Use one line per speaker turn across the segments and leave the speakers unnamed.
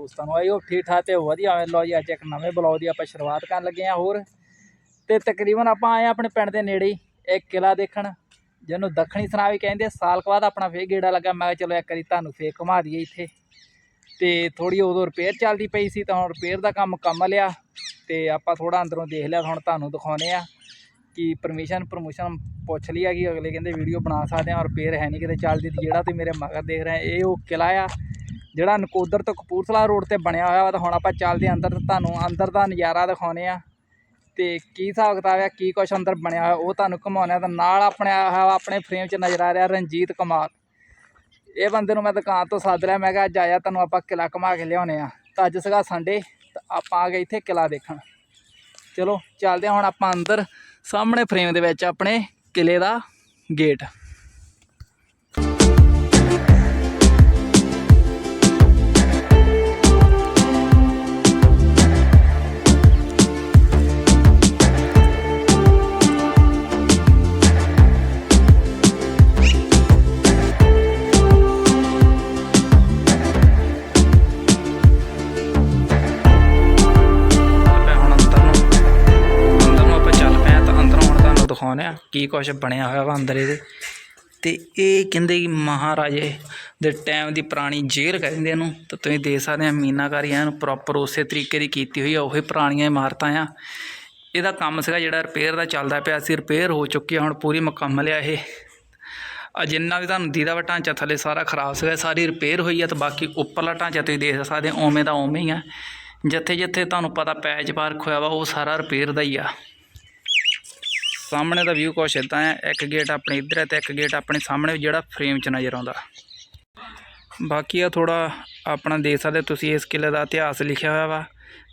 ਦੋਸਤਾਂ ਨੂੰ। ਆਇਓ ਠੀਕ ਠਾਕ ਤੇ ਵਧੀਆ। ਹੋਵੇ ਲਓ ਜੀ, ਅੱਜ ਇੱਕ ਨਵੇਂ ਬਲੌਗ ਦੀ ਆਪਾਂ ਸ਼ੁਰੂਆਤ ਕਰਨ ਲੱਗੇ ਆ ਹੋਰ। ਤੇ ਤਕਰੀਬਨ ਆਪਾਂ ਆਏ ਆ ਆਪਣੇ ਪਿੰਡ ਦੇ ਨੇੜੇ ਹੀ, ਇੱਕ ਕਿਲਾ ਦੇਖਣ। ਜਿਹਨੂੰ ਦੱਖਣੀ ਸਰਾ ਵੀ ਕਹਿੰਦੇ ਸਾਲ ਕੁ ਬਾਅਦ ਆਪਣਾ ਫੇਰ ਗੇੜਾ ਲੱਗਾ। ਮੈਂ ਕਿਹਾ ਚਲੋ ਇੱਕ ਵਾਰੀ ਤੁਹਾਨੂੰ ਫੇਰ ਘੁਮਾ ਦਈਏ ਇੱਥੇ। ਤੇ ਥੋੜੀ ਉਦੋਂ ਰਿਪੇਅਰ ਚੱਲਦੀ ਪਈ ਸੀ ਤਾਂ ਹੁਣ ਰਿਪੇਅਰ ਦਾ ਕੰਮ ਕੰਮ ਲਿਆ ਤੇ ਆਪਾਂ ਥੋੜਾ ਅੰਦਰੋਂ ਦੇਖ ਲਿਆ। ਹੁਣ ਤੁਹਾਨੂੰ ਦਿਖਾਉਨੇ ਆ ਕਿ ਪਰਮਿਸ਼ਨ ਪ੍ਰਮੋਸ਼ਨ ਪੁੱਛ ਲਈ ਆ ਕਿ ਅਗਲੇ ਕਹਿੰਦੇ ਵੀਡੀਓ ਬਣਾ ਸਕਦੇ ਆ ਔਰ ਰਿਪੇਅਰ ਹੈ ਨਹੀਂ ਕਿਤੇ। ਚੱਲਦੀ ਜਿਹੜਾ ਤੁਸੀਂ ਮੇਰੇ ਮਗਰ ਦੇਖ ਰਹੇ ਇਹ ਉਹ ਕਿਲਾ ਆ। ਜਿਹੜਾ ਨਕੋਦਰ ਤੋਂ ਕਪੂਰਥਲਾ ਰੋਡ ਤੇ ਬਣਿਆ ਹੋਇਆ ਵਾ ਤਾਂ ਹੁਣ ਆਪਾਂ ਚੱਲਦੇ ਹਾਂ ਅੰਦਰ ਤੇ ਤੁਹਾਨੂੰ ਅੰਦਰ ਦਾ ਨਜ਼ਾਰਾ ਦਿਖਾਉਨੇ ਆ ਤੇ ਕੀ ਹਿਸਾਬ ਕਿਤਾਬ ਆ, ਕੀ ਕੁਛ ਅੰਦਰ ਬਣਿਆ ਹੋਇਆ, ਉਹ ਤੁਹਾਨੂੰ ਘੁਮਾਉਣਾ ਤਾਂ ਨਾਲ ਆਪਣੇ ਆਇਆ ਹੋਇਆ ਵਾ, ਆਪਣੇ ਫਰੇਮ 'ਚ ਨਜ਼ਰ ਆ ਰਿਹਾ ਰਣਜੀਤ ਕੁਮਾਰ। ਇਹ ਬੰਦੇ ਨੂੰ ਮੈਂ ਦੁਕਾਨ ਤੋਂ ਸੱਦ ਲਿਆ, ਮੈਂ ਕਿਹਾ ਅੱਜ ਆਇਆ ਤੁਹਾਨੂੰ ਆਪਾਂ ਕਿਲਾ ਘੁਮਾ ਕੇ ਲਿਆਉਨੇ ਆ ਤਾਂ ਅੱਜ ਸੀਗਾ ਸੰਡੇ ਤਾਂ ਆਪਾਂ ਆ ਗਏ ਇੱਥੇ ਕਿਲਾ ਦੇਖਣ। ਚਲੋ, ਚੱਲਦੇ ਹਾਂ ਹੁਣ ਆਪਾਂ ਅੰਦਰ, ਸਾਹਮਣੇ ਫਰੇਮ ਦੇ ਵਿੱਚ ਆਪਣੇ ਕਿਲੇ ਦਾ ਗੇਟ ਹੁਣ ਆ? ਕੀ ਕੁਛ ਬਣਿਆ ਹੋਇਆ ਵਾ ਅੰਦਰ ਇਹਦੇ? ਤੇ ਇਹ ਕਹਿੰਦੇ ਕਿ ਮਹਾਰਾਜੇ ਦੇ ਟਾਈਮ ਦੀ ਪੁਰਾਣੀ ਜੇਲ੍ਹ ਕਹਿੰਦੇ ਇਹਨੂੰ। ਤਾਂ ਤੁਸੀਂ ਦੇਖ ਸਕਦੇ ਆ ਮੀਨਾਕਾਰੀ ਐਨ ਪ੍ਰੋਪਰ ਉਸੇ ਤਰੀਕੇ ਦੀ ਕੀਤੀ ਹੋਈ ਆ, ਉਹੀ ਪੁਰਾਣੀਆਂ ਇਮਾਰਤਾਂ ਆ। ਇਹਦਾ ਕੰਮ ਸੀਗਾ ਜਿਹੜਾ ਰਿਪੇਅਰ ਦਾ ਚੱਲਦਾ ਪਿਆ ਸੀ ਰਿਪੇਅਰ ਹੋ ਚੁੱਕੀ ਆ, ਹੁਣ ਪੂਰੀ ਮੁਕੰਮਲ ਆ ਇਹ। ਆ ਜਿੰਨਾ ਵੀ ਤੁਹਾਨੂੰ ਦੀਦਾ ਵਾ ਢਾਂਚਾ ਥੱਲੇ ਸਾਰਾ ਖਰਾਬ ਸੀਗਾ, ਸਾਰੀ ਰਿਪੇਅਰ ਹੋਈ ਆ ਤੇ ਬਾਕੀ ਉੱਪਰਲਾ ਢਾਂਚਾ ਤੁਸੀਂ ਦੇਖ ਸਕਦੇ ਹੋ ਉਵੇਂ ਦਾ ਉਵੇਂ ਹੀ ਆ। ਜਿੱਥੇ ਜਿੱਥੇ ਤੁਹਾਨੂੰ ਪਤਾ ਪੈਚ ਪਾਰਕ ਹੋਇਆ ਵਾ, ਉਹ ਸਾਰਾ ਰਿਪੇਅਰ ਦਾ ਹੀ ਆ। ਸਾਹਮਣੇ ਦਾ ਵਿਊ ਕੁਛ ਇਦਾਂ ਹੈ, ਇੱਕ ਗੇਟ ਆਪਣੇ ਇੱਧਰ ਹੈ ਤੇ ਇੱਕ ਗੇਟ ਆਪਣੇ ਸਾਹਮਣੇ, ਜਿਹੜਾ ਫਰੇਮ 'ਚ ਨਜ਼ਰ ਆਉਂਦਾ। ਬਾਕੀ ਆ ਥੋੜਾ ਆਪਣਾ ਦੇਖ ਸਕਦੇ ਹੋ ਤੁਸੀਂ, ਇਸ ਕਿਲੇ ਦਾ ਇਤਿਹਾਸ ਲਿਖਿਆ ਹੋਇਆ ਵਾ।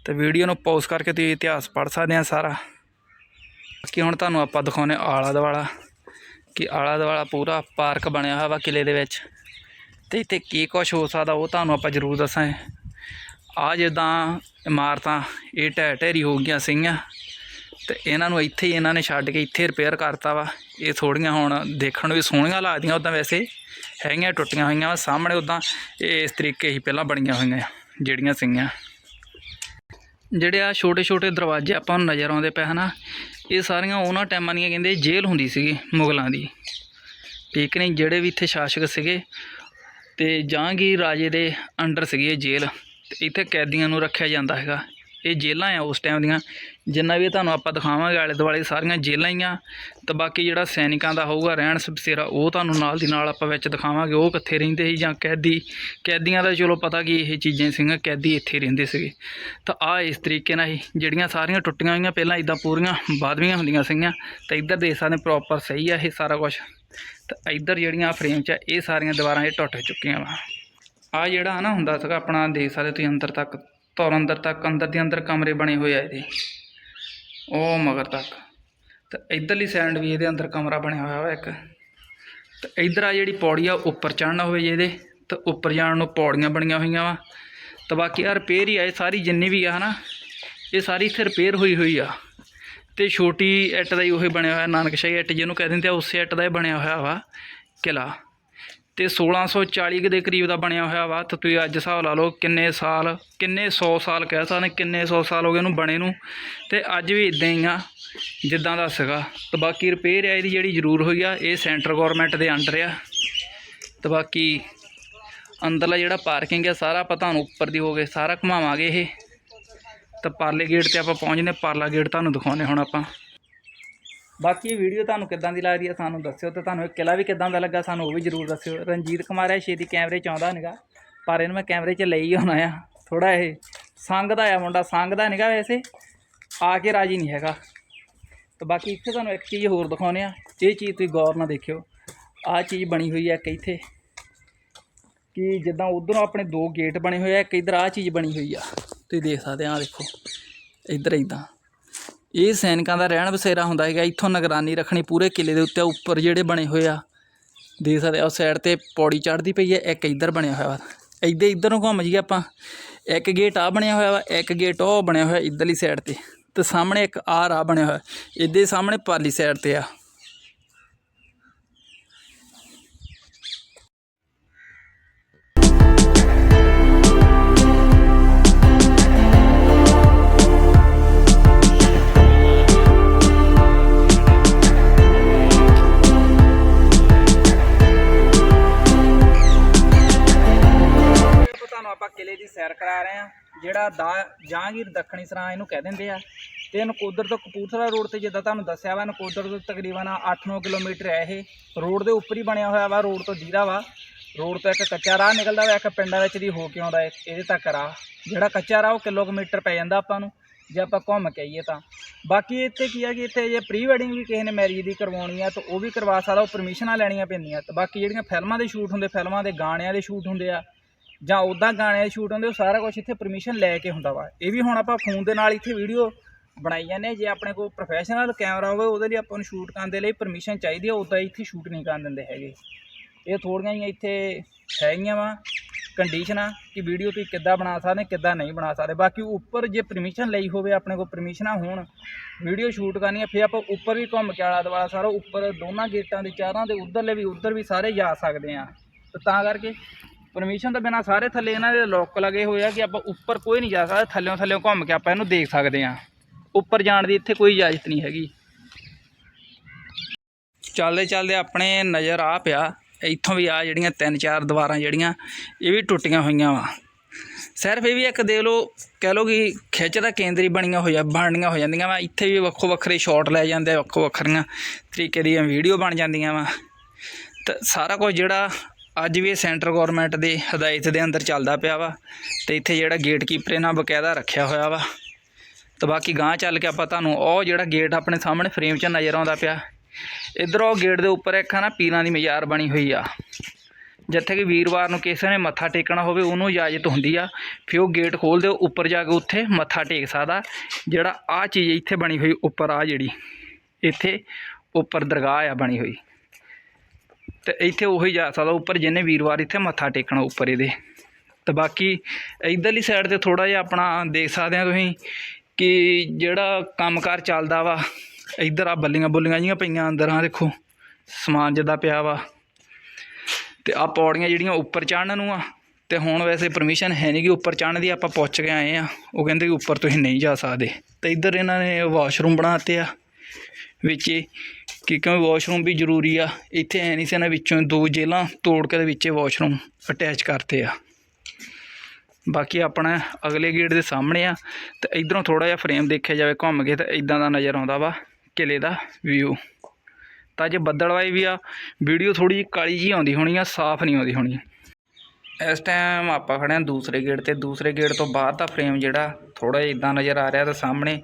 ਤੇ ਵੀਡੀਓ ਨੂੰ ਪੌਜ਼ ਕਰਕੇ ਤੁਸੀਂ ਇਤਿਹਾਸ ਪੜ੍ਹ ਸਕਦੇ ਆ ਸਾਰਾ। ਬਾਕੀ ਹੁਣ ਤੁਹਾਨੂੰ ਆਪਾਂ ਦਿਖਾਉਨੇ ਆਲਾ ਦੁਆਲਾ, ਕਿ ਆਲਾ ਦੁਆਲਾ ਪੂਰਾ ਪਾਰਕ ਬਣਿਆ ਹੋਇਆ ਵਾ ਕਿਲੇ ਦੇ ਵਿੱਚ। ਤੇ ਇੱਥੇ ਕੀ ਕੁਛ ਹੋ ਸਕਦਾ ਉਹ ਤੁਹਾਨੂੰ ਆਪਾਂ ਜ਼ਰੂਰ ਦੱਸਾਂ ਆ ਜਿੱਦਾਂ ਇਮਾਰਤਾਂ, ਇਹ ਢਹਿ ਢੇਰੀ ਹੋ ਗਈਆਂ ਸੀਗੀਆਂ। ਤੇ ਇਹਨਾਂ ਨੂੰ ਇੱਥੇ ਹੀ ਇਹਨਾਂ ਨੇ ਛੱਡ ਕੇ ਇੱਥੇ ਰਿਪੇਅਰ ਕਰਤਾ ਵਾ। ਇਹ ਥੋੜੀਆਂ ਹੁਣ ਦੇਖਣ ਨੂੰ ਵੀ ਸੋਹਣੀਆਂ ਲੱਗਦੀਆਂ ਉਦਾਂ ਵੈਸੇ। ਹੈਗੀਆਂ, ਟੁੱਟੀਆਂ ਹੋਈਆਂ ਵਾ। ਸਾਹਮਣੇ ਉਦਾਂ ਇਹ ਇਸ ਤਰੀਕੇ ਹੀ ਪਹਿਲਾਂ ਬਣੀਆਂ ਹੋਈਆਂ, ਜਿਹੜੀਆਂ ਸੀਗੀਆਂ। ਜਿਹੜੇ ਆ ਛੋਟੇ ਛੋਟੇ ਦਰਵਾਜ਼ੇ ਆਪਾਂ ਨੂੰ ਨਜ਼ਰ ਆਉਂਦੇ ਪਏ ਹਨਾ, ਇਹ ਸਾਰੀਆਂ ਉਹਨਾਂ ਟਾਈਮਾਂ ਦੀਆਂ ਕਹਿੰਦੇ ਜੇਲ੍ਹ ਹੁੰਦੀ ਸੀਗੀ ਮੁਗਲਾਂ ਦੀ। ਠੀਕ ਨਹੀਂ, ਜਿਹੜੇ ਵੀ ਇੱਥੇ ਸ਼ਾਸਕ ਸੀਗੇ ਤੇ ਜਹਾਂਗੀਰ ਰਾਜੇ ਦੇ ਅੰਡਰ ਸੀਗੀ ਇਹ ਜੇਲ੍ਹ, ਤੇ ਇੱਥੇ ਕੈਦੀਆਂ ਨੂੰ ਰੱਖਿਆ ਜਾਂਦਾ ਹੈਗਾ। ਇਹ ਜੇਲ੍ਹਾਂ ਆ ਉਸ ਟਾਈਮ ਦੀਆਂ। ਜਿੰਨਾ ਵੀ ਤੁਹਾਨੂੰ ਆਪਾਂ ਦਿਖਾਵਾਂਗੇ ਆਲੇ ਦੁਆਲੇ ਸਾਰੀਆਂ ਜੇਲ੍ਹਾਂ ਹੀ ਆ। ਤੇ ਬਾਕੀ ਜਿਹੜਾ ਸੈਨਿਕਾਂ ਦਾ ਹੋਊਗਾ ਰਹਿਣ ਬਸੇਰਾ ਉਹ ਤੁਹਾਨੂੰ ਨਾਲ ਦੀ ਨਾਲ ਆਪਾਂ ਵਿੱਚ ਦਿਖਾਵਾਂਗੇ। ਉਹ ਕਿੱਥੇ ਰਹਿੰਦੇ ਸੀ ਜਾਂ ਕੈਦੀ ਕੈਦੀਆਂ ਦਾ ਚਲੋ ਪਤਾ ਕਿ ਇਹ ਚੀਜ਼ਾਂ ਸੀਗੀਆਂ ਕੈਦੀ ਇੱਥੇ ਰਹਿੰਦੇ ਸੀਗੇ। ਤਾਂ ਆ ਇਸ ਤਰੀਕੇ ਨਾਲ ਹੀ ਜਿਹੜੀਆਂ ਸਾਰੀਆਂ ਟੁੱਟੀਆਂ ਹੋਈਆਂ ਪਹਿਲਾਂ ਇਦਾਂ ਪੂਰੀਆਂ ਬਾਦਵੀਆਂ ਹੁੰਦੀਆਂ ਸੀਗੀਆਂ ਤਾਂ ਇੱਧਰ ਦੇਖ ਸਕਦੇ ਪ੍ਰੋਪਰ ਸਹੀ ਆ ਇਹ ਸਾਰਾ ਕੁਝ ਤਾਂ ਇੱਧਰ ਜਿਹੜੀਆਂ ਫਰੇਮ 'ਚ ਆ, ਇਹ ਸਾਰੀਆਂ ਦੀਵਾਰਾਂ ਇਹ ਟੁੱਟ ਚੁੱਕੀਆਂ ਵਾ। ਆ ਜਿਹੜਾ ਨਾ ਹੁੰਦਾ ਸੀਗਾ ਆਪਣਾ ਦੇਖ ਸਕਦੇ ਤੁਸੀਂ ਅੰਦਰ ਤੱਕ। ਤੌਰ ਅੰਦਰ ਤੱਕ, ਅੰਦਰ ਦੇ ਅੰਦਰ ਕਮਰੇ ਬਣੇ ਹੋਏ ਆ ਇਹਦੇ। ਉਹ ਮਗਰ ਤੱਕ। ਤੇ ਇਧਰਲੀ ਸਾਈਡ ਵੀ ਇਹਦੇ ਅੰਦਰ ਕਮਰਾ ਬਣਿਆ ਹੋਇਆ ਵਾ ਇੱਕ। ਤੇ ਇਧਰ ਆ ਜਿਹੜੀ ਪੌੜੀ ਆ ਉੱਪਰ ਚੜ੍ਹਨਾ ਹੋਵੇ ਜੇ ਇਹਦੇ, ਤੇ ਉੱਪਰ ਜਾਣ ਨੂੰ ਪੌੜੀਆਂ ਬਣੀਆਂ ਹੋਈਆਂ ਵਾ। ਤੇ ਬਾਕੀ ਆ ਰਿਪੇਅਰ ਹੀ ਆ, ਇਹ ਸਾਰੀ ਜਿੰਨੀ ਵੀ ਆ ਹਨਾ, ਇਹ ਸਾਰੀ ਇੱਥੇ ਰਿਪੇਅਰ ਹੋਈ ਹੋਈ ਆ। ਤੇ ਛੋਟੀ ਇੱਟ ਦਾ ਹੀ ਉਹ ਬਣਿਆ ਹੋਇਆ, ਨਾਨਕਸ਼ਾਹੀ ਇੱਟ ਜਿਹਨੂੰ ਕਹਿ ਦਿੰਦੇ ਆ, ਉਸੇ ਇੱਟ ਦਾ ਹੀ ਬਣਿਆ ਹੋਇਆ ਵਾ ਕਿਲਾ ਤੇ 1640 ਕੁ ਦੇ ਕਰੀਬ ਦਾ ਬਣਿਆ ਹੋਇਆ ਵਾ, ਤੇ ਤੁਸੀਂ ਅੱਜ ਹਿਸਾਬ ਲਾ ਲਓ ਕਿੰਨੇ ਸਾਲ, ਕਿੰਨੇ 100 ਸਾਲ ਕਹਿ ਸਕਦੇ, ਕਿੰਨੇ 100 ਸਾਲ ਹੋ ਗਏ ਇਹਨੂੰ ਬਣੇ ਨੂੰ, ਤੇ ਅੱਜ ਵੀ ਇਦਾਂ ਹੀ ਆ, ਜਿੱਦਾਂ ਦਾ ਸੀਗਾ। ਤੇ ਬਾਕੀ ਰਿਪੇਅਰ ਆ ਇਹਦੀ ਜਿਹੜੀ ਜ਼ਰੂਰ ਹੋਈ ਆ, ਇਹ ਸੈਂਟਰ ਗਵਰਨਮੈਂਟ ਦੇ ਅੰਡਰ ਆ। ਤੇ ਬਾਕੀ ਅੰਦਰਲਾ ਜਿਹੜਾ ਪਾਰਕਿੰਗ ਆ, ਸਾਰਾ ਆਪਾਂ ਤੁਹਾਨੂੰ ਉੱਪਰ ਦੀ ਹੋ ਗਏ, ਸਾਰਾ ਘੁਮਾਵਾਂਗੇ ਇਹ। ਤਾਂ ਪਰਲੇ ਗੇਟ ਤੇ ਆਪਾਂ ਪਹੁੰਚਨੇ ਪਰਲਾ ਗੇਟ ਤੁਹਾਨੂੰ ਦਿਖਾਉਨੇ ਹੁਣ ਆਪਾਂ। ਬਾਕੀ ਇਹ ਵੀਡੀਓ ਤੁਹਾਨੂੰ ਕਿੱਦਾਂ ਦੀ ਲੱਗਦੀ ਹੈ ਸਾਨੂੰ ਦੱਸਿਓ ਤੇ ਤੁਹਾਨੂੰ ਇਹ ਕਿਲਾ ਵੀ ਕਿੱਦਾਂ ਦਾ ਲੱਗਾ ਸਾਨੂੰ ਉਹ ਵੀ ਜ਼ਰੂਰ ਦੱਸਿਓ। ਰਣਜੀਤ ਕੁਮਾਰ ਹੈ, ਛੇਤੀ ਕੈਮਰੇ 'ਚ ਆਉਂਦਾ ਨਹੀਂਗਾ ਪਰ ਇਹਨੂੰ ਮੈਂ ਕੈਮਰੇ 'ਚ ਲਈ ਆਉਣਾ ਆ। ਥੋੜਾ ਇਹ ਸੰਗਦਾ ਆ ਮੁੰਡਾ ਸੰਗਦਾ ਨਹੀਂਗਾ ਵੈਸੇ, ਆ ਕੇ ਰਾਜੀ ਨਹੀਂ ਹੈਗਾ। ਤੇ ਬਾਕੀ ਇੱਥੇ ਤੁਹਾਨੂੰ ਇੱਕ ਚੀਜ਼ ਹੋਰ ਦਿਖਾਉਂਦੇ ਆ, ਇਹ ਚੀਜ਼ ਤੁਸੀਂ ਗੌਰ ਨਾਲ ਦੇਖਿਓ। ਆਹ ਚੀਜ਼ ਬਣੀ ਹੋਈ ਹੈ ਇੱਕ ਇੱਥੇ, ਕਿ ਜਿੱਦਾਂ ਉਧਰੋਂ ਆਪਣੇ ਦੋ ਗੇਟ ਬਣੇ ਹੋਏ ਆ, ਇੱਕ ਇੱਧਰ ਆਹ ਚੀਜ਼ ਬਣੀ ਹੋਈ ਆ। ਤੁਸੀਂ ਦੇਖ ਸਕਦੇ ਆ, ਆਹ ਦੇਖੋ, ਇੱਧਰ ਇਦਾਂ ਇਹ ਸੈਨਿਕਾਂ ਦਾ ਰਹਿਣ ਬਸੇਰਾ ਹੁੰਦਾ ਹੈਗਾ, ਇੱਥੋਂ ਨਿਗਰਾਨੀ ਰੱਖਣੀ ਪੂਰੇ ਕਿਲੇ ਦੇ ਉੱਤੇ ਉੱਪਰ ਜਿਹੜੇ ਬਣੇ ਹੋਏ ਆ। ਦੇਖ ਸਕਦੇ ਆ ਸਾਈਡ ਤੇ ਪੌੜੀ ਚੜ੍ਹਦੀ ਪਈ ਹੈ ਇੱਕ ਇੱਧਰ ਬਣਿਆ ਹੋਇਆ ਵਾ। ਇੱਧੇ ਇੱਧਰ ਨੂੰ ਘੁੰਮ ਜਾਈਏ ਆਪਾਂ। ਇੱਕ ਗੇਟ ਆ ਬਣਿਆ ਹੋਇਆ ਵਾ, ਇੱਕ ਗੇਟ ਉਹ ਬਣਿਆ ਹੋਇਆ ਇੱਧਰਲੀ ਸਾਈਡ ਤੇ। ਤੇ ਸਾਹਮਣੇ ਇੱਕ ਆਹ ਰਾਹ ਬਣਿਆ ਹੋਇਆ। ਇਹਦੇ ਸਾਹਮਣੇ ਪਰਲੀ ਸਾਈਡ ਤੇ ਆ। ਜਿਹੜਾ ਦਾ ਜਹਾਂਗੀਰ ਦੱਖਣੀ ਸਰਾਂ ਇਹਨੂੰ ਕਹਿ ਦਿੰਦੇ ਆ। ਤੇ ਨਕੋਦਰ ਤੋਂ ਕਪੂਰਥਲਾ ਰੋਡ ਤੇ ਜਿੱਦਾਂ ਤੁਹਾਨੂੰ ਦੱਸਿਆ ਵਾ, ਨਕੋਦਰ ਤੋਂ ਤਕਰੀਬਨ 8-9 ਕਿਲੋਮੀਟਰ ਹੈ ਇਹ। ਰੋਡ ਦੇ ਉੱਪਰ ਹੀ ਬਣਿਆ ਹੋਇਆ ਵਾ, ਰੋਡ ਤੋਂ ਜੀਰਾ ਵਾ। ਰੋਡ ਤੋਂ ਇੱਕ ਕੱਚਾ ਰਾਹ ਨਿਕਲਦਾ ਵਾ, ਇੱਕ ਪਿੰਡਾਂ ਵਿੱਚ ਦੀ ਹੋ ਕੇ ਆਉਂਦਾ ਇਹਦੇ ਤੱਕ ਰਾਹ। ਜਿਹੜਾ ਕੱਚਾ ਰਾਹ ਉਹ ਕਿਲੋਮੀਟਰ ਪੈ ਜਾਂਦਾ ਆਪਾਂ ਨੂੰ, ਜੇ ਆਪਾਂ ਘੁੰਮ ਕੇ ਆਈਏ ਤਾਂ। ਬਾਕੀ ਇੱਥੇ ਕੀ ਆ ਕਿ ਇੱਥੇ ਜੇ ਪ੍ਰੀ ਵੈਡਿੰਗ ਵੀ ਕਿਸੇ ਨੇ ਮੈਰਿਜ ਦੀ ਕਰਵਾਉਣੀ ਆ, ਤਾਂ ਉਹ ਵੀ ਕਰਵਾ ਸਕਦਾ, ਉਹ ਪਰਮਿਸ਼ਨਾਂ ਲੈਣੀਆਂ ਪੈਂਦੀਆਂ। ਤੇ ਬਾਕੀ ਜਿਹੜੀਆਂ ਫਿਲਮਾਂ ਦੇ ਸ਼ੂਟ ਹੁੰਦੇ, ਫਿਲਮਾਂ ਦੇ ਗਾਣਿਆਂ ਦੇ ਸ਼ੂਟ ਹੁੰਦੇ ਆ ਜਾਂ ਉੱਦਾਂ ਗਾਣਿਆਂ ਦੇ ਸ਼ੂਟ ਹੁੰਦੇ, ਉਹ ਸਾਰਾ ਕੁਝ ਇੱਥੇ ਪਰਮਿਸ਼ਨ ਲੈ ਕੇ ਹੁੰਦਾ ਵਾ। ਇਹ ਵੀ ਹੁਣ ਆਪਾਂ ਫੋਨ ਦੇ ਨਾਲ ਇੱਥੇ ਵੀਡੀਓ ਬਣਾਈ ਜਾਂਦੇ ਜੇ ਆਪਣੇ ਕੋਲ ਪ੍ਰੋਫੈਸ਼ਨਲ ਕੈਮਰਾ ਹੋਵੇ, ਉਹਦੇ ਲਈ ਆਪਾਂ ਨੂੰ ਸ਼ੂਟ ਕਰਨ ਦੇ ਲਈ ਪਰਮਿਸ਼ਨ ਚਾਹੀਦੀ ਹੈ ਉੱਦਾਂ ਇੱਥੇ ਸ਼ੂਟ ਨਹੀਂ ਕਰਨ ਦਿੰਦੇ ਹੈਗੇ। ਇਹ ਥੋੜੀਆਂ ਜਿਹੀਆਂ ਇੱਥੇ ਹੈਗੀਆਂ ਵਾ ਕੰਡੀਸ਼ਨਾਂ ਕਿ ਵੀਡੀਓ ਤੁਸੀਂ ਕਿੱਦਾਂ ਬਣਾ ਸਕਦੇ, ਕਿੱਦਾਂ ਨਹੀਂ ਬਣਾ ਸਕਦੇ। ਬਾਕੀ ਉੱਪਰ ਜੇ ਪਰਮਿਸ਼ਨ ਲਈ ਹੋਵੇ, ਆਪਣੇ ਕੋਲ ਪਰਮਿਸ਼ਨਾਂ ਹੋਣ ਵੀਡੀਓ ਸ਼ੂਟ ਕਰਨੀ ਹੈ ਫਿਰ ਆਪਾਂ ਉੱਪਰ ਵੀ ਘੁੰਮ ਕੇ ਆਲਾ ਦੁਆਲਾ ਸਾਰਾ ਉੱਪਰ ਦੋਨਾਂ ਗੇਟਾਂ ਦੇ ਚਾਰਾਂ ਦੇ ਉਧਰਲੇ ਵੀ, ਉਧਰ ਵੀ ਸਾਰੇ ਜਾ ਸਕਦੇ ਆ। ਤੇ ਤਾਂ ਕਰਕੇ ਪਰਮਿਸ਼ਨ ਤੋਂ ਬਿਨਾ ਸਾਰੇ ਥੱਲੇ ਇਹਨਾਂ ਦੇ ਲੋਕ ਲੱਗੇ ਹੋਏ ਆ ਕਿ ਆਪਾਂ ਉੱਪਰ ਕੋਈ ਨਹੀਂ ਜਾ ਸਕਦਾ, ਥੱਲਿਓਂ ਥੱਲਿਓਂ ਘੁੰਮ ਕੇ ਆਪਾਂ ਇਹਨੂੰ ਦੇਖ ਸਕਦੇ ਆ ਉੱਪਰ ਜਾਣ ਦੀ ਇੱਥੇ ਕੋਈ ਇਜਾਜ਼ਤ ਨਹੀਂ ਹੈਗੀ। ਚੱਲਦੇ ਚੱਲਦੇ ਆਪਣੇ ਨਜ਼ਰ ਆ ਪਿਆ, ਇੱਥੋਂ ਵੀ ਆ ਜਿਹੜੀਆਂ ਤਿੰਨ ਚਾਰ ਦੀਵਾਰਾਂ ਜਿਹੜੀਆਂ, ਇਹ ਵੀ ਟੁੱਟੀਆਂ ਹੋਈਆਂ ਵਾ। ਸਿਰਫ ਇਹ ਵੀ ਇੱਕ ਦੇਖ ਲਓ, ਕਹਿ ਲਓ ਕਿ ਖਿੱਚ ਦਾ ਕੇਂਦਰੀ ਬਣੀਆਂ ਹੋਈਆਂ ਬਣਨੀਆਂ ਹੋ ਜਾਂਦੀਆਂ ਵਾ। ਇੱਥੇ ਵੀ ਵੱਖੋ ਵੱਖਰੇ ਸ਼ਾਟ ਲੈ ਜਾਂਦੇ ਵੱਖੋ ਵੱਖਰੀਆਂ ਤਰੀਕੇ ਦੀਆਂ ਵੀਡੀਓ ਬਣ ਜਾਂਦੀਆਂ ਵਾ। ਤੇ ਸਾਰਾ ਕੁਝ ਜਿਹੜਾ ਅੱਜ ਵੀ ਇਹ ਸੈਂਟਰ ਗਵਰਨਮੈਂਟ ਦੇ ਹਦਾਇਤ ਦੇ ਅੰਦਰ ਚੱਲਦਾ ਪਿਆ ਵਾ ਤੇ ਇੱਥੇ ਜਿਹੜਾ ਗੇਟ ਕੀਪਰ ਇਹਨਾਂ ਬਕਾਇਦਾ ਰੱਖਿਆ ਹੋਇਆ ਵਾ। ਤੇ ਬਾਕੀ ਗਾਂ ਚੱਲ ਕੇ ਆਪਾਂ ਤੁਹਾਨੂੰ ਉਹ ਜਿਹੜਾ ਗੇਟ ਆਪਣੇ ਸਾਹਮਣੇ ਫਰੇਮ 'ਚ ਨਜ਼ਰ ਆਉਂਦਾ ਪਿਆ। ਇਧਰੋਂ ਗੇਟ ਦੇ ਉੱਪਰ ਇੱਕ ਨਾ ਪੀਰਾਂ ਦੀ ਮਜ਼ਾਰ ਬਣੀ ਹੋਈ ਆ। ਜਿੱਥੇ ਕਿ ਵੀਰਵਾਰ ਨੂੰ ਕਿਸੇ ਨੇ ਮੱਥਾ ਟੇਕਣਾ ਹੋਵੇ ਉਹਨੂੰ ਇਜਾਜ਼ਤ ਹੁੰਦੀ ਆ। ਫਿਰ ਉਹ ਗੇਟ ਖੋਲ ਦਿਓ, ਉੱਪਰ ਜਾ ਕੇ ਉੱਥੇ ਮੱਥਾ ਟੇਕ ਸਕਦਾ। ਜਿਹੜਾ ਆ ਚੀਜ਼ ਇੱਥੇ ਬਣੀ ਹੋਈ ਉੱਪਰ ਆ ਜਿਹੜੀ, ਇੱਥੇ ਉੱਪਰ ਦਰਗਾਹ ਆ ਬਣੀ ਹੋਈ। ਤੇ ਇੱਥੇ ਉਹੀ ਜਾ ਸਕਦਾ ਉੱਪਰ ਜਿਹਨੇ ਵੀਰਵਾਰ ਇੱਥੇ ਮੱਥਾ ਟੇਕਣਾ ਉੱਪਰ ਇਹਦੇ। ਤੇ ਬਾਕੀ ਇਧਰਲੀ ਸਾਈਡ ਤੇ ਥੋੜਾ ਜਿਹਾ ਆਪਣਾ ਦੇਖ ਸਕਦੇ ਆ ਤੁਸੀਂ ਕਿ ਜਿਹੜਾ ਕੰਮਕਾਰ ਚੱਲਦਾ ਵਾ, ਇੱਧਰ ਆ ਬੱਲੀਆਂ ਬੁੱਲੀਆਂ ਜੀਆਂ ਪਈਆਂ ਅੰਦਰ ਆ ਦੇਖੋ ਸਮਾਨ ਜਿੱਦਾਂ ਪਿਆ ਵਾ। ਤੇ ਆ ਪੌੜੀਆਂ ਜਿਹੜੀਆਂ ਉੱਪਰ ਚੜ੍ਹਨ ਨੂੰ ਆ, ਤੇ ਹੁਣ ਵੈਸੇ ਪਰਮਿਸ਼ਨ ਹੈ ਨਹੀਂ ਕਿ ਉੱਪਰ ਚੜ੍ਹਨ ਦੀ ਆਪਾਂ ਪੁੱਛ ਕੇ ਆਏ ਆ। ਉਹ ਕਹਿੰਦੇ ਕਿ ਉੱਪਰ ਤੁਸੀਂ ਨਹੀਂ ਜਾ ਸਕਦੇ। ਤੇ ਇੱਧਰ ਇਹਨਾਂ ਨੇ ਵਾਸ਼ਰੂਮ ਬਣਾਤੇ ਆ, ਵਿੱਚ ਹੀ ਕਿ ਕਿਉਂਕਿ ਵਾਸ਼ਰੂਮ ਵੀ ਜ਼ਰੂਰੀ ਆ, ਇੱਥੇ ਐ ਨਹੀਂ ਸੀ ਇਹਨਾਂ ਵਿੱਚੋਂ ਦੋ ਜੇਲਾਂ ਤੋੜ ਕੇ ਦੇ ਵਿੱਚੇ ਵਾਸ਼ਰੂਮ ਅਟੈਚ ਕਰਤੇ ਆ। ਬਾਕੀ ਆਪਣਾ ਅਗਲੇ ਗੇਟ ਦੇ ਸਾਹਮਣੇ ਆ, ਤੇ ਇਧਰੋਂ ਥੋੜਾ ਜਿਹਾ ਫਰੇਮ ਦੇਖਿਆ ਜਾਵੇ ਘੁੰਮ ਕੇ ਤਾਂ ਇਦਾਂ ਦਾ ਨਜ਼ਰ ਆਉਂਦਾ ਵਾ ਕਿਲੇ ਦਾ ਵਿਊ ਤਾਂ ਜੇ ਬੱਦਲਵਾਈ ਵੀ ਆ ਵੀਡੀਓ ਥੋੜੀ ਜਿਹੀ ਕਾਲੀ ਜੀ ਆਉਂਦੀ ਹੋਣੀ ਆ, ਸਾਫ਼ ਨਹੀਂ ਆਉਂਦੀ ਹੋਣੀ। ਇਸ ਟਾਈਮ ਆਪਾਂ ਖੜੇ ਹਾਂ ਦੂਸਰੇ ਗੇਟ ਤੇ। ਦੂਸਰੇ ਗੇਟ ਤੋਂ ਬਾਹਰ ਦਾ ਫਰੇਮ ਜਿਹੜਾ ਥੋੜਾ ਜਿਹਾ ਇਦਾਂ ਨਜ਼ਰ ਆ ਰਿਹਾ ਤਾਂ ਸਾਹਮਣੇ।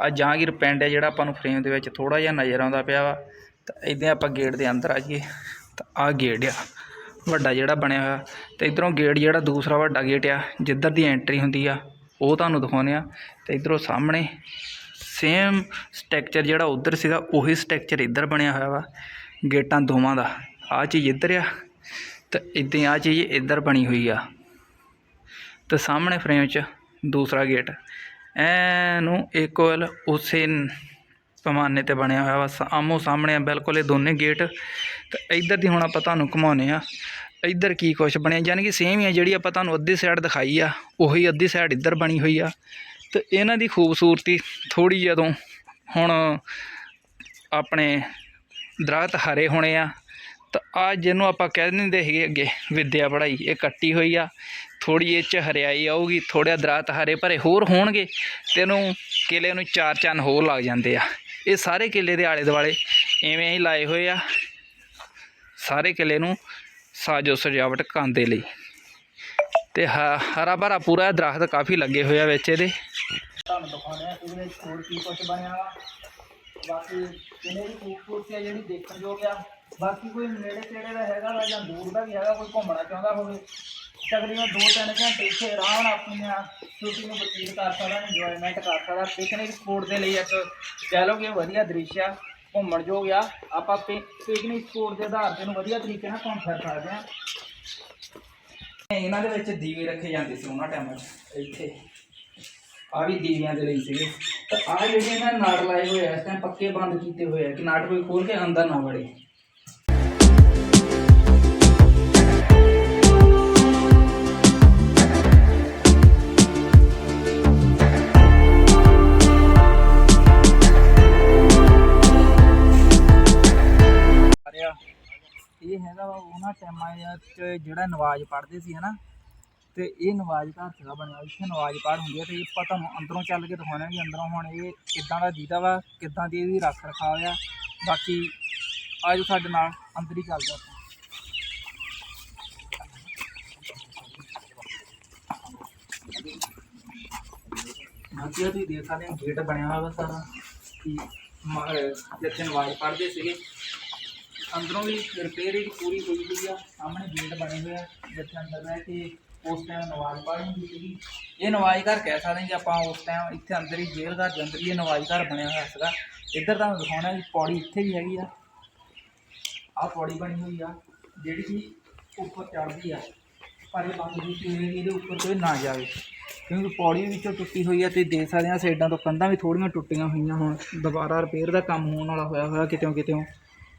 ਆ ਜਾਂਗੀਰ ਪਿੰਡ ਹੈ ਜਿਹੜਾ ਆਪਾਂ ਨੂੰ ਫਰੇਮ ਦੇ ਵਿੱਚ ਥੋੜਾ ਜਿਹਾ ਨਜ਼ਰ ਆਉਂਦਾ ਪਿਆ ਵਾ। ਤਾਂ ਇਦਾਂ ਆਪਾਂ ਗੇਟ ਦੇ ਅੰਦਰ ਆ ਜਾਈਏ। ਤਾਂ ਆ ਗੇਟ ਆ, ਵੱਡਾ ਜਿਹੜਾ ਬਣਿਆ ਹੋਇਆ। ਤੇ ਇਧਰੋਂ ਗੇਟ ਜਿਹੜਾ ਦੂਸਰਾ ਵੱਡਾ ਗੇਟ ਆ, ਜਿੱਧਰ ਦੀ ਐਂਟਰੀ ਹੁੰਦੀ ਆ, ਉਹ ਤੁਹਾਨੂੰ ਦਿਖਾਉਂਦੇ ਆ ਤੇ ਇਧਰੋਂ ਸਾਹਮਣੇ ਸੇਮ ਸਟਰਕਚਰ ਜਿਹੜਾ ਉਧਰ ਸੀਗਾ, ਉਹੀ ਸਟਰਕਚਰ ਇੱਧਰ ਬਣਿਆ ਹੋਇਆ ਵਾ। ਗੇਟਾਂ ਦੋਵਾਂ ਦਾ। ਆ ਚੀਜ਼ ਇੱਧਰ ਆ। ਤੇ ਇੱਦਾਂ ਆ ਚੀਜ਼ ਇੱਧਰ ਬਣੀ ਹੋਈ ਆ। ਤੇ ਸਾਹਮਣੇ ਫਰੇਮ 'ਚ ਦੂਸਰਾ ਗੇਟ ਐਨੂੰ ਇਕੁਅਲ ਉਸੇ ਨ- ਪੈਮਾਨੇ ਤੇ ਬਣਿਆ ਹੋਇਆ ਵਾ। ਆਮੋ ਸਾਹਮਣੇ ਆ, ਬਿਲਕੁਲ ਇਹ ਦੋਨੇ ਗੇਟ ਤੇ ਇੱਧਰ ਦੀ ਹੁਣ ਆਪਾਂ ਤੁਹਾਨੂੰ ਘੁਮਾਉਂਦੇ ਆ ਇੱਧਰ ਕੀ ਕੁਛ ਬਣਿਆ, ਯਾਨੀ ਕਿ ਸੇਮ ਹੀ ਆ ਜਿਹੜੀ ਆਪਾਂ ਤੁਹਾਨੂੰ ਅੱਧੀ ਸਾਈਡ ਦਿਖਾਈ ਆ, ਉਹੀ ਅੱਧੀ ਸਾਈਡ ਇੱਧਰ ਬਣੀ ਹੋਈ ਆ। ਤੇ ਇਹਨਾਂ ਦੀ ਖੂਬਸੂਰਤੀ ਥੋੜੀ ਜਦੋਂ ਹੁਣ ਆਪਣੇ ਦਰਖਤ ਹਰੇ ਹੋਣੇ ਆ ਤਾਂ ਆ ਜਿਹਨੂੰ ਆਪਾਂ ਕਹਿ ਦਿੰਦੇ ਹੈਗੇ ਅੱਗੇ, ਵਿੱਦਿਆ ਪੜ੍ਹਾਈ, ਇਹ ਕੱਟੀ ਹੋਈ ਆ ਥੋੜੀ ਇਹ ਚ ਹਰਿਆਈ ਆਊਗੀ, ਥੋੜ੍ਹਾ ਦਰਖਤ ਹਰੇ ਭਰੇ ਹੋਰ ਹੋਣਗੇ ਤੇ ਇਹਨੂੰ ਕਿਲੇ ਨੂੰ ਚਾਰ ਚੰਨ ਹੋਰ ਲੱਗ ਜਾਂਦੇ ਆ। ਇਹ ਸਾਰੇ ਕਿਲੇ ਦੇ ਆਲੇ ਦੁਆਲੇ ਐਵੇਂ ਹੀ ਲਾਏ ਹੋਏ ਆ, ਸਾਰੇ ਕਿਲੇ ਨੂੰ ਸਾਜੋ ਸਜਾਵਟ ਕਰਨ ਦੇ ਲਈ। ਤੇ ਹਰਾ ਭਰਾ ਪੂਰਾ ਦਰਖਤ ਕਾਫੀ ਲੱਗੇ ਹੋਏ ਆ ਵਿੱਚ ਇਹਦੇ। ਤੁਹਾਨੂੰ ਦਿਖਾਉਂਦੇ ਆ ਇਹਦੇ ਵਿੱਚ ਹੋਰ ਕੀ ਕੁਝ ਬਣਿਆ ਵਾ। ਬਾਕੀ ਕਿਨੇ ਦੀ ਖੂਬਸੂਰਤੀ ਆ ਜਿਹੜੀ ਦੇਖਣ ਯੋਗ ਆ। ਬਾਕੀ ਕੋਈ ਨੇੜੇ ਤੇੜੇ ਦਾ ਹੈਗਾ ਵਾ ਜਾਂ ਦੂਰ ਦਾ ਵੀ ਹੈਗਾ, ਕੋਈ ਘੁੰਮਣਾ ਚਾਹੁੰਦਾ ਹੋਵੇ, ਤਕਰੀਬਨ 2-3 ਘੰਟੇ ਇੱਥੇ ਆਰਾਮ ਨਾਲ ਆਪਣੀਆਂ ਛੁੱਟੀ ਨੂੰ ਬਤੀਤ ਕਰ ਸਕਦਾ ਇੰਜੋਇਮੈਂਟ ਕਰ ਸਕਦਾ। ਪਿਕਨਿਕ ਸਪੋਟ ਦੇ ਲਈ ਇੱਕ ਕਹਿ ਲਓ ਕਿ ਵਧੀਆ ਦ੍ਰਿਸ਼ ਆ ਘੁੰਮਣ ਯੋਗ ਆ। ਆਪਾਂ ਪਿਕਨਿਕ ਸਪੋਟ ਦੇ ਆਧਾਰ ਤੇ ਨੂੰ ਵਧੀਆ ਤਰੀਕੇ ਨਾਲ ਘੁੰਮ ਫਿਰ ਸਕਦੇ ਆ। ਇਹਨਾਂ ਦੇ ਵਿੱਚ ਦੀਵੇ ਰੱਖੇ ਜਾਂਦੇ ਸੀ ਉਹਨਾਂ ਟਾਈਮਾਂ 'ਚ, ਇੱਥੇ। ਆ ਵੀ ਦੀਵਿਆਂ ਦੇ ਲਈ ਸੀਗੇ। ਤਾਂ ਆ ਜਿਹੜੇ ਇਹਨਾਂ ਨੇ ਨਾੜ ਲਾਏ ਹੋਏ ਆ, ਇਸ ਟਾਈਮ ਪੱਕੇ ਬੰਦ ਕੀਤੇ ਹੋਏ ਆ, ਕਿ ਨਾੜ ਕੋਈ ਖੋਲ ਕੇ ਅੰਦਰ ਨਾ ਵੜੇ। ਰਿਹਾ ਜਿਹੜਾ ਨਵਾਜ਼ ਪੜ੍ਹਦੇ ਸੀ, ਹਨਾ? ਤੇ ਇਹ ਨਵਾਜ਼ ਘਰ ਸੀਗਾ ਬਣਿਆ, ਇੱਥੇ ਨਵਾਜ਼ ਪੜ੍ਹ ਹੁੰਦੀ ਹੈ ਤੇ ਇਹ ਆਪਾਂ ਤੁਹਾਨੂੰ ਅੰਦਰੋਂ ਚੱਲ ਕੇ ਦਿਖਾਉਣਾ ਵੀ ਅੰਦਰੋਂ ਹੁਣ ਇਹ ਕਿੱਦਾਂ ਦਾ ਦੀਦਾ ਵਾ, ਕਿੱਦਾਂ ਦੀ ਇਹਦੀ ਰੱਖ ਰਖਾਵ ਆ। ਬਾਕੀ ਅੱਜ ਸਾਡੇ ਨਾਲ, ਅੰਦਰ ਹੀ ਚੱਲਦੇ ਆਪਾਂ। ਬਾਕੀ ਤੁਸੀਂ ਦੇਖ ਸਕਦੇ ਹੋ ਗੇਟ ਬਣਿਆ ਹੋਇਆ ਵਾ ਸਾਰਾ। ਕਿ ਜਿੱਥੇ ਨਵਾਜ਼ ਪੜ੍ਹਦੇ ਸੀਗੇ। ਅੰਦਰੋਂ ਵੀ ਰਿਪੇਅਰ ਹੀ ਪੂਰੀ ਹੋਈ ਹੋਈ ਆ, ਸਾਹਮਣੇ ਗੇਟ ਬਣੇ ਹੋਏ ਆ, ਜਿੱਥੇ ਅੰਦਰ ਰਹਿ ਕੇ ਉਸ ਟਾਈਮ ਨਵਾਜ਼ ਪੜ੍ਹਨੀ ਹੁੰਦੀ ਸੀਗੀ। ਇਹ ਨਵਾਜ਼ ਘਰ ਕਹਿ ਸਕਦੇ ਹਾਂ ਜੇ ਆਪਾਂ ਉਸ ਟਾਈਮ ਇੱਥੇ ਅੰਦਰ ਹੀ ਜੇਲ੍ਹ ਘਰ ਦੇ ਹੀ ਨਵਾਜ਼ ਘਰ ਬਣਿਆ ਹੋਇਆ ਸੀਗਾ। ਇੱਧਰ ਤੁਹਾਨੂੰ ਦਿਖਾਉਣਾ ਵੀ ਪੌੜੀ ਇੱਥੇ ਵੀ ਹੈਗੀ ਆ। ਆਹ ਪੌੜੀ ਬਣੀ ਹੋਈ ਆ, ਜਿਹੜੀ ਕਿ ਉੱਪਰ ਚੜ੍ਹਦੀ ਆ। ਪਰ ਇਹ ਬੰਦ ਕੀਤੀ ਹੋਈ ਇਹਦੇ ਉੱਪਰ ਕੋਈ ਨਾ ਜਾਵੇ। ਕਿਉਂਕਿ ਪੌੜੀ ਵੀ ਵਿੱਚੋਂ ਟੁੱਟੀ ਹੋਈ ਆ ਤੁਸੀਂ ਦੇਖ ਸਕਦੇ ਆ ਸਾਈਡਾਂ ਤੋਂ ਕੰਧਾਂ ਵੀ ਥੋੜੀਆਂ ਟੁੱਟੀਆਂ ਹੋਈਆਂ ਹੁਣ। ਦੁਬਾਰਾ ਰਿਪੇਅਰ ਦਾ ਕੰਮ ਹੋਣ ਵਾਲਾ ਹੋਇਆ ਹੋਇਆ ਕਿਤੇੋਂ ਕਿਤੇੋਂ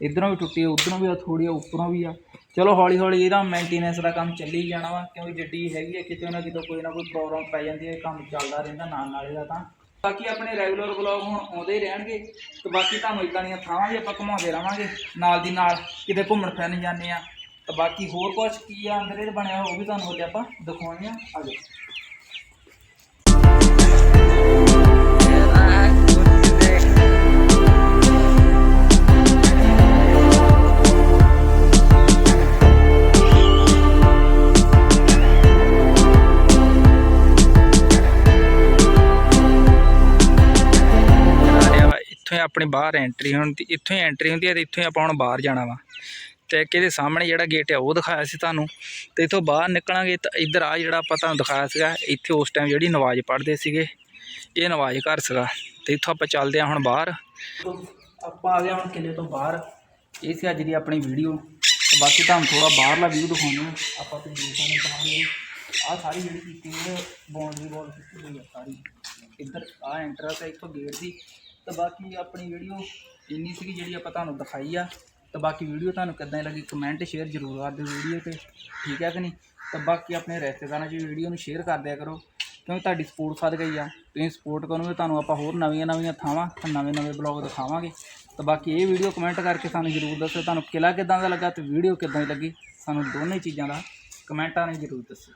ਇਧਰੋਂ ਵੀ ਟੁੱਟੀ ਆ, ਉਧਰੋਂ ਵੀ ਆ ਥੋੜੀ ਉੱਪਰੋਂ ਵੀ ਆ। ਚਲੋ ਹੌਲੀ ਹੌਲੀ ਇਹਦਾ ਮੇਨਟੇਨੈਂਸ ਦਾ ਕੰਮ ਚੱਲੀ ਜਾਣਾ ਵਾ, ਕਿਉਂਕਿ ਗੱਡੀ ਹੈਗੀ ਆ, ਕਿਤੇ ਨਾ ਕਿਤੇ ਕੋਈ ਨਾ ਕੋਈ ਪ੍ਰੋਬਲਮ ਪੈ ਜਾਂਦੀ ਹੈ ਕੰਮ ਚੱਲਦਾ ਰਹਿੰਦਾ ਨਾਲ ਨਾਲ ਇਹਦਾ ਤਾਂ। ਬਾਕੀ ਆਪਣੇ ਰੈਗੂਲਰ ਬਲੌਗ ਹੁਣ ਆਉਂਦੇ ਹੀ ਰਹਿਣਗੇ, ਤੇ ਬਾਕੀ ਤੁਹਾਨੂੰ ਇਦਾਂ ਦੀਆਂ ਥਾਵਾਂ ਵੀ ਆਪਾਂ ਘੁਮਾਉਂਦੇ ਰਵਾਂਗੇ, ਨਾਲ ਦੀ ਨਾਲ ਕਿਤੇ ਘੁੰਮਣ ਫਿਰਨ ਜਾਂਦੇ ਆ। ਤੇ ਬਾਕੀ ਹੋਰ ਕੁਝ ਕੀ ਆ, ਅੰਦਰ ਇਹ ਬਣਿਆ ਉਹ ਵੀ ਤੁਹਾਨੂੰ ਅੱਗੇ ਆਪਾਂ ਦਿਖਾਉਣੇ ਆ ਆਜੋ ਆਪਣੇ ਬਾਹਰ ਐਂਟਰੀ ਹੋਣ ਦੀ, ਇੱਥੋਂ ਹੀ ਐਂਟਰੀ ਹੁੰਦੀ ਹੈ ਤੇ ਇੱਥੋਂ ਹੀ ਆਪਾਂ ਹੁਣ ਬਾਹਰ ਜਾਣਾ ਵਾ। ਤੇ ਕਿਹਦੇ ਸਾਹਮਣੇ ਜਿਹੜਾ ਗੇਟ ਆ, ਉਹ ਦਿਖਾਇਆ ਸੀ ਤੁਹਾਨੂੰ। ਤੇ ਇੱਥੋਂ ਬਾਹਰ ਨਿਕਲਾਂਗੇ ਤਾਂ ਇੱਧਰ ਆ ਜਿਹੜਾ ਆਪਾਂ ਤੁਹਾਨੂੰ ਦਿਖਾਇਆ ਸੀਗਾ, ਇੱਥੇ ਉਸ ਟਾਈਮ ਜਿਹੜੀ ਨਵਾਜ਼ ਪੜ੍ਹਦੇ ਸੀਗੇ, ਇਹ ਨਵਾਜ਼ ਘਰ ਸੀਗਾ। ਤੇ ਇੱਥੋਂ ਆਪਾਂ ਚੱਲਦੇ ਹਾਂ ਹੁਣ ਬਾਹਰ। ਆਪਾਂ ਆ ਗਏ ਹੁਣ ਕਿਲੇ ਤੋਂ ਬਾਹਰ। ਇਹ ਸੀ ਅੱਜ ਦੀ ਆਪਣੀ ਵੀਡੀਓ ਬਾਕੀ ਤੁਹਾਨੂੰ ਥੋੜਾ ਬਾਹਰਲਾ ਵੀਊ ਦਿਖਾਉਂਦੇ ਹਾਂ। ਆਪਾਂ ਤੇ ਦੇਖ ਸਕਦੇ ਕਹਾਂਗੇ ਆਹ ਸਾਰੀ ਜਿਹੜੀ ਕੀਤੀ ਹੈ ਬਾਉਂਡਰੀ ਵਾਲ ਕੀਤੀ ਹੋਈ ਆ ਸਾਰੀ। ਇੱਧਰ ਆ ਐਂਟਰ ਤੇ ਇੱਥੋਂ ਗੇਟ ਸੀ ਤੇ ਬਾਕੀ ਆਪਣੀ ਵੀਡੀਓ ਇੰਨੀ ਸੀਗੀ ਜਿਹੜੀ ਆਪਾਂ ਤੁਹਾਨੂੰ ਦਿਖਾਈ ਆ। ਤੇ ਬਾਕੀ ਵੀਡੀਓ ਤੁਹਾਨੂੰ ਕਿੱਦਾਂ ਦੀ ਲੱਗੀ ਕਮੈਂਟ ਸ਼ੇਅਰ ਜ਼ਰੂਰ ਕਰ ਦਿਓ ਵੀਡੀਓ ਤੇ। ਠੀਕ ਹੈ ਕਿ ਨਹੀਂ? ਤੇ ਬਾਕੀ ਆਪਣੇ ਰਿਸ਼ਤੇਦਾਰਾਂ 'ਚ ਵੀਡੀਓ ਨੂੰ ਸ਼ੇਅਰ ਕਰ ਦਿਆ ਕਰੋ। ਕਿਉਂਕਿ ਤੁਹਾਡੀ ਸਪੋਰਟ ਸਦ ਗਈ ਆ। ਤੁਸੀਂ ਸਪੋਰਟ ਕਰੋਗੇ, ਤੁਹਾਨੂੰ ਆਪਾਂ ਹੋਰ ਨਵੀਆਂ ਨਵੀਆਂ ਥਾਵਾਂ ਤੇ ਨਵੇਂ ਨਵੇਂ ਬਲੌਗ ਦਿਖਾਵਾਂਗੇ। ਤਾਂ ਬਾਕੀ ਇਹ ਵੀਡੀਓ ਕਮੈਂਟ ਕਰਕੇ ਸਾਨੂੰ ਜ਼ਰੂਰ ਦੱਸੋ ਤੁਹਾਨੂੰ ਕਿਲਾ ਕਿੱਦਾਂ ਦਾ ਲੱਗਾ ਤੇ ਵੀਡੀਓ ਕਿੱਦਾਂ ਦੀ ਲੱਗੀ। ਸਾਨੂੰ ਦੋਨੇ ਚੀਜ਼ਾਂ ਦਾ ਕਮੈਂਟਾਂ ਨੇ ਜ਼ਰੂਰ ਦੱਸੋ